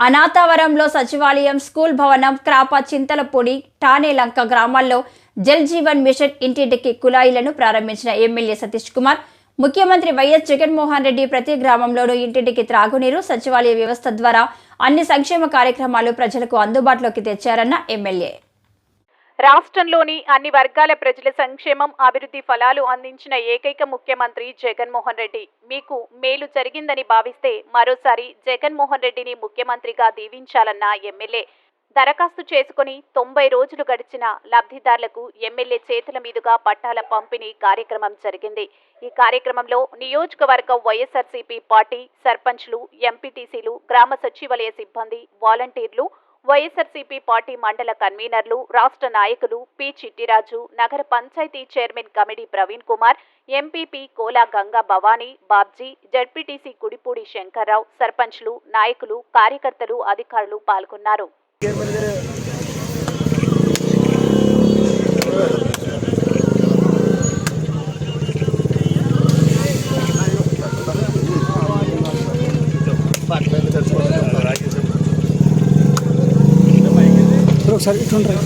అనాథవరంలో సచివాలయం స్కూల్ భవనం క్రాప చింతలపూడి టానేలంక గ్రామాల్లో జల్ జీవన్ మిషన్ ఇంటింటికి కుళాయిలను ప్రారంభించిన ఎమ్మెల్యే సతీష్ కుమార్ ముఖ్యమంత్రి వైఎస్ జగన్మోహన్ రెడ్డి ప్రతి గ్రామంలోనూ ఇంటింటికి త్రాగునీరు సచివాలయ వ్యవస్థ ద్వారా అన్ని సంక్షేమ కార్యక్రమాలు ప్రజలకు అందుబాటులోకి తెచ్చారన్న ఎమ్మెల్యే. రాష్ట్రంలోని అన్ని వర్గాల ప్రజల సంక్షేమం అభివృద్ధి ఫలాలు అందించిన ఏకైక ముఖ్యమంత్రి జగన్మోహన్ రెడ్డి. మీకు మేలు జరిగిందని భావిస్తే మరోసారి జగన్మోహన్ రెడ్డిని ముఖ్యమంత్రిగా దీవించాలన్న ఎమ్మెల్యే. దరఖాస్తు చేసుకుని తొంభై రోజులు గడిచిన లబ్ధిదారులకు ఎమ్మెల్యే చేతుల మీదుగా పట్టాల పంపిణీ కార్యక్రమం జరిగింది. ఈ కార్యక్రమంలో నియోజకవర్గ వైఎస్ఆర్సీపీ పార్టీ సర్పంచ్లు ఎంపీటీసీలు గ్రామ సచివాలయ సిబ్బంది వాలంటీర్లు వైఎస్ఆర్సీపీ పార్టీ మండల కన్వీనర్లు రాష్ట్ర నాయకులు పి. చిట్టిరాజు నగర panchayat chairman committee Praveen Kumar MPP Kola Ganga Bhavani Babji ZPTC Kudipudi Shankar Rao సర్పంచ్లు నాయకులు కార్యకర్తలు అధికారులు పాల్గొన్నారు. ఒకసారి ఇట్లుంటారు